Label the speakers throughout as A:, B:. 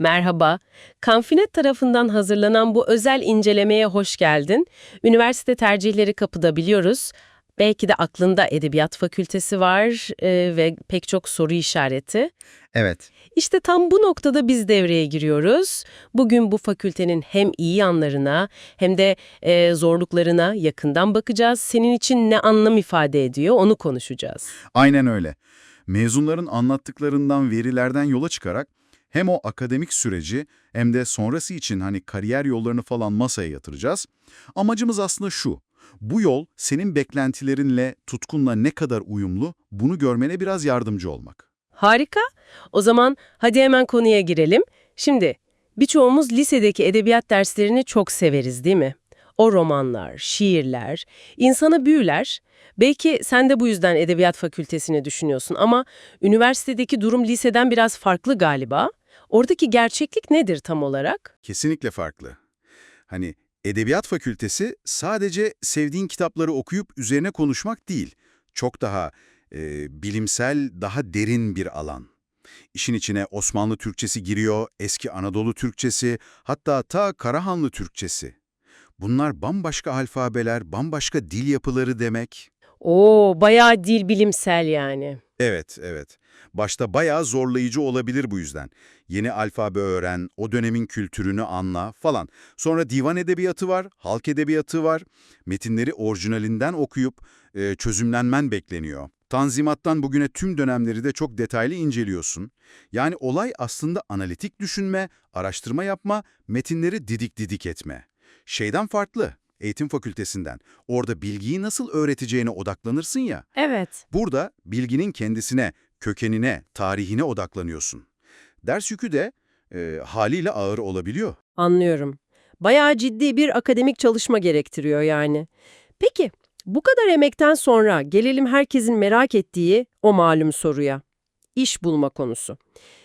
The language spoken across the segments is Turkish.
A: Merhaba. Kanfinet tarafından hazırlanan bu özel incelemeye hoş geldin. Üniversite tercihleri kapıda biliyoruz. Belki de aklında edebiyat fakültesi var e, ve pek çok soru işareti.
B: Evet.
A: İşte tam bu noktada biz devreye giriyoruz. Bugün bu fakültenin hem iyi yanlarına hem de e, zorluklarına yakından bakacağız. Senin için ne anlam ifade ediyor onu konuşacağız.
B: Aynen öyle. Mezunların anlattıklarından, verilerden yola çıkarak hem o akademik süreci hem de sonrası için hani kariyer yollarını falan masaya yatıracağız. Amacımız aslında şu. Bu yol senin beklentilerinle, tutkunla ne kadar uyumlu bunu görmene biraz yardımcı olmak.
A: Harika. O zaman hadi hemen konuya girelim. Şimdi birçoğumuz lisedeki edebiyat derslerini çok severiz değil mi? O romanlar, şiirler, insanı büyüler. Belki sen de bu yüzden edebiyat fakültesini düşünüyorsun ama üniversitedeki durum liseden biraz farklı galiba. Oradaki gerçeklik nedir tam olarak?
B: Kesinlikle farklı. Hani edebiyat fakültesi sadece sevdiğin kitapları okuyup üzerine konuşmak değil. Çok daha e, bilimsel, daha derin bir alan. İşin içine Osmanlı Türkçesi giriyor, eski Anadolu Türkçesi, hatta ta Karahanlı Türkçesi. Bunlar bambaşka alfabeler, bambaşka dil yapıları demek.
A: Oo, bayağı dil bilimsel yani.
B: Evet, evet. Başta bayağı zorlayıcı olabilir bu yüzden. Yeni alfabe öğren, o dönemin kültürünü anla falan. Sonra divan edebiyatı var, halk edebiyatı var. Metinleri orijinalinden okuyup e, çözümlenmen bekleniyor. Tanzimattan bugüne tüm dönemleri de çok detaylı inceliyorsun. Yani olay aslında analitik düşünme, araştırma yapma, metinleri didik didik etme. Şeyden farklı, eğitim fakültesinden. Orada bilgiyi nasıl öğreteceğine odaklanırsın ya.
A: Evet.
B: Burada bilginin kendisine, kökenine, tarihine odaklanıyorsun. Ders yükü de e, haliyle ağır olabiliyor.
A: Anlıyorum. Bayağı ciddi bir akademik çalışma gerektiriyor yani. Peki, bu kadar emekten sonra gelelim herkesin merak ettiği o malum soruya. İş bulma konusu.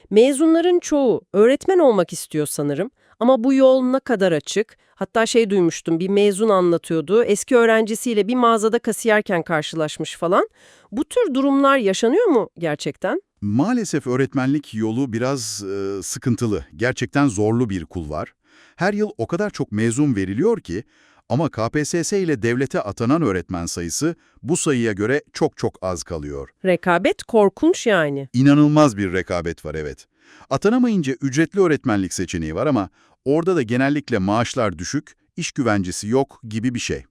A: Mezunların çoğu öğretmen olmak istiyor sanırım ama bu yol ne kadar açık? Hatta şey duymuştum bir mezun anlatıyordu. Eski öğrencisiyle bir mağazada kasiyerken karşılaşmış falan. Bu tür durumlar yaşanıyor mu gerçekten?
B: Maalesef öğretmenlik yolu biraz e, sıkıntılı, gerçekten zorlu bir kulvar. Her yıl o kadar çok mezun veriliyor ki ama KPSS ile devlete atanan öğretmen sayısı bu sayıya göre çok çok az kalıyor.
A: Rekabet korkunç yani.
B: İnanılmaz bir rekabet var evet. Atanamayınca ücretli öğretmenlik seçeneği var ama orada da genellikle maaşlar düşük, iş güvencesi yok gibi bir şey.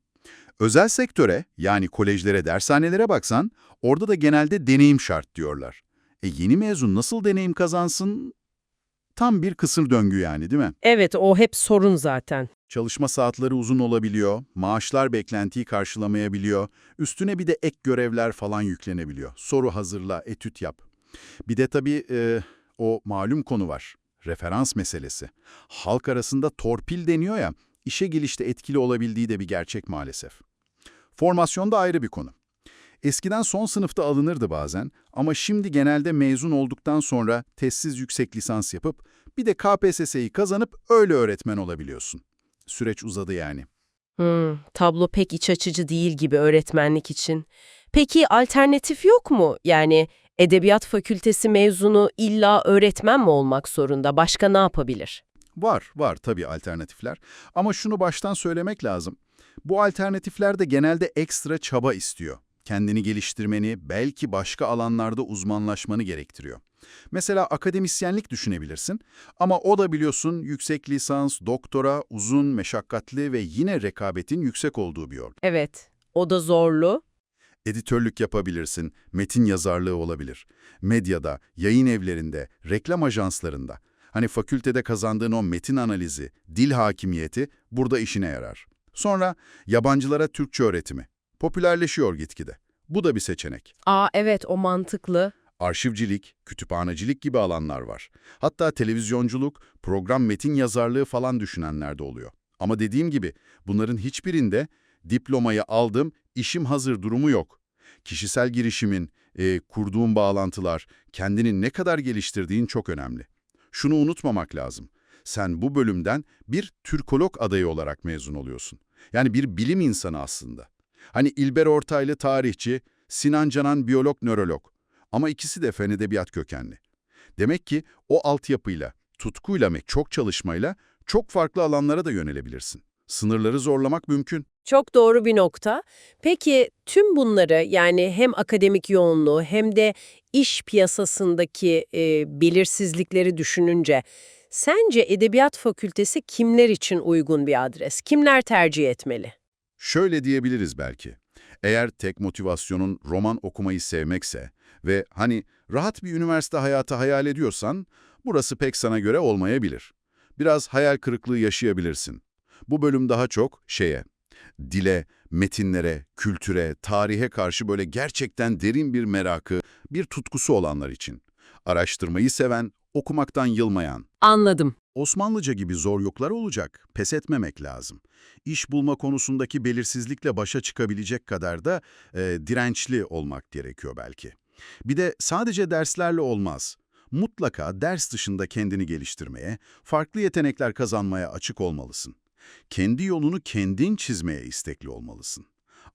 B: Özel sektöre yani kolejlere, dershanelere baksan orada da genelde deneyim şart diyorlar. E yeni mezun nasıl deneyim kazansın? Tam bir kısır döngü yani değil mi?
A: Evet o hep sorun zaten.
B: Çalışma saatleri uzun olabiliyor, maaşlar beklentiyi karşılamayabiliyor, üstüne bir de ek görevler falan yüklenebiliyor. Soru hazırla, etüt yap. Bir de tabii e, o malum konu var, referans meselesi. Halk arasında torpil deniyor ya, işe gelişte etkili olabildiği de bir gerçek maalesef. Formasyon da ayrı bir konu. Eskiden son sınıfta alınırdı bazen ama şimdi genelde mezun olduktan sonra testsiz yüksek lisans yapıp bir de KPSS'yi kazanıp öyle öğretmen olabiliyorsun. Süreç uzadı yani.
A: Hmm, tablo pek iç açıcı değil gibi öğretmenlik için. Peki alternatif yok mu? Yani edebiyat fakültesi mezunu illa öğretmen mi olmak zorunda? Başka ne yapabilir?
B: Var, var tabii alternatifler. Ama şunu baştan söylemek lazım. Bu alternatifler de genelde ekstra çaba istiyor. Kendini geliştirmeni, belki başka alanlarda uzmanlaşmanı gerektiriyor. Mesela akademisyenlik düşünebilirsin ama o da biliyorsun yüksek lisans, doktora, uzun, meşakkatli ve yine rekabetin yüksek olduğu bir yol.
A: Evet, o da zorlu.
B: Editörlük yapabilirsin, metin yazarlığı olabilir. Medyada, yayın evlerinde, reklam ajanslarında. Hani fakültede kazandığın o metin analizi, dil hakimiyeti burada işine yarar. Sonra yabancılara Türkçe öğretimi. Popülerleşiyor gitgide. Bu da bir seçenek.
A: Aa evet o mantıklı.
B: Arşivcilik, kütüphanecilik gibi alanlar var. Hatta televizyonculuk, program metin yazarlığı falan düşünenler de oluyor. Ama dediğim gibi bunların hiçbirinde diplomayı aldım, işim hazır durumu yok. Kişisel girişimin, e, kurduğun bağlantılar, kendini ne kadar geliştirdiğin çok önemli. Şunu unutmamak lazım. Sen bu bölümden bir Türkolog adayı olarak mezun oluyorsun. Yani bir bilim insanı aslında. Hani İlber Ortaylı tarihçi, Sinan Canan biyolog, nörolog. Ama ikisi de fen edebiyat kökenli. Demek ki o altyapıyla, tutkuyla ve çok çalışmayla çok farklı alanlara da yönelebilirsin. Sınırları zorlamak mümkün.
A: Çok doğru bir nokta. Peki tüm bunları yani hem akademik yoğunluğu hem de iş piyasasındaki e, belirsizlikleri düşününce sence Edebiyat Fakültesi kimler için uygun bir adres? Kimler tercih etmeli?
B: Şöyle diyebiliriz belki. Eğer tek motivasyonun roman okumayı sevmekse ve hani rahat bir üniversite hayatı hayal ediyorsan, burası pek sana göre olmayabilir. Biraz hayal kırıklığı yaşayabilirsin. Bu bölüm daha çok şeye, dile, metinlere, kültüre, tarihe karşı böyle gerçekten derin bir merakı, bir tutkusu olanlar için. Araştırmayı seven, okumaktan yılmayan,
A: Anladım.
B: Osmanlıca gibi zor yoklar olacak, pes etmemek lazım. İş bulma konusundaki belirsizlikle başa çıkabilecek kadar da e, dirençli olmak gerekiyor belki. Bir de sadece derslerle olmaz. Mutlaka ders dışında kendini geliştirmeye, farklı yetenekler kazanmaya açık olmalısın. Kendi yolunu kendin çizmeye istekli olmalısın.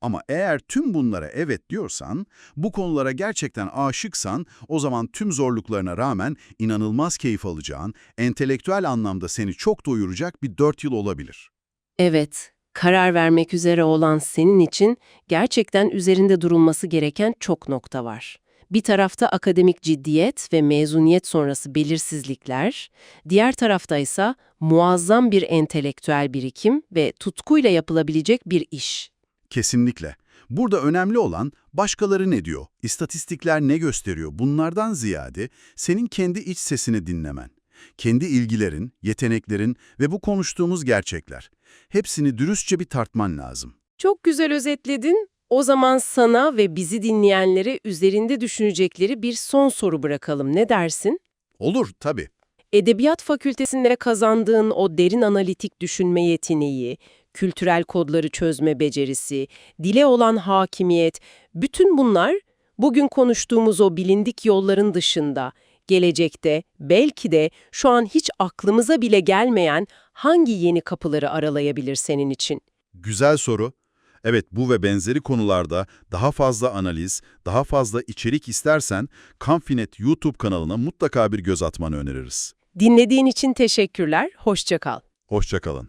B: Ama eğer tüm bunlara evet diyorsan, bu konulara gerçekten aşıksan, o zaman tüm zorluklarına rağmen inanılmaz keyif alacağın, entelektüel anlamda seni çok doyuracak bir dört yıl olabilir.
A: Evet, karar vermek üzere olan senin için gerçekten üzerinde durulması gereken çok nokta var. Bir tarafta akademik ciddiyet ve mezuniyet sonrası belirsizlikler, diğer tarafta ise muazzam bir entelektüel birikim ve tutkuyla yapılabilecek bir iş.
B: Kesinlikle. Burada önemli olan başkaları ne diyor, istatistikler ne gösteriyor bunlardan ziyade senin kendi iç sesini dinlemen. Kendi ilgilerin, yeteneklerin ve bu konuştuğumuz gerçekler. Hepsini dürüstçe bir tartman lazım.
A: Çok güzel özetledin. O zaman sana ve bizi dinleyenlere üzerinde düşünecekleri bir son soru bırakalım. Ne dersin?
B: Olur tabii.
A: Edebiyat fakültesinde kazandığın o derin analitik düşünme yeteneği, kültürel kodları çözme becerisi, dile olan hakimiyet, bütün bunlar bugün konuştuğumuz o bilindik yolların dışında, gelecekte belki de şu an hiç aklımıza bile gelmeyen hangi yeni kapıları aralayabilir senin için?
B: Güzel soru. Evet bu ve benzeri konularda daha fazla analiz, daha fazla içerik istersen Confinet YouTube kanalına mutlaka bir göz atmanı öneririz.
A: Dinlediğin için teşekkürler, hoşça kal.
B: Hoşçakalın.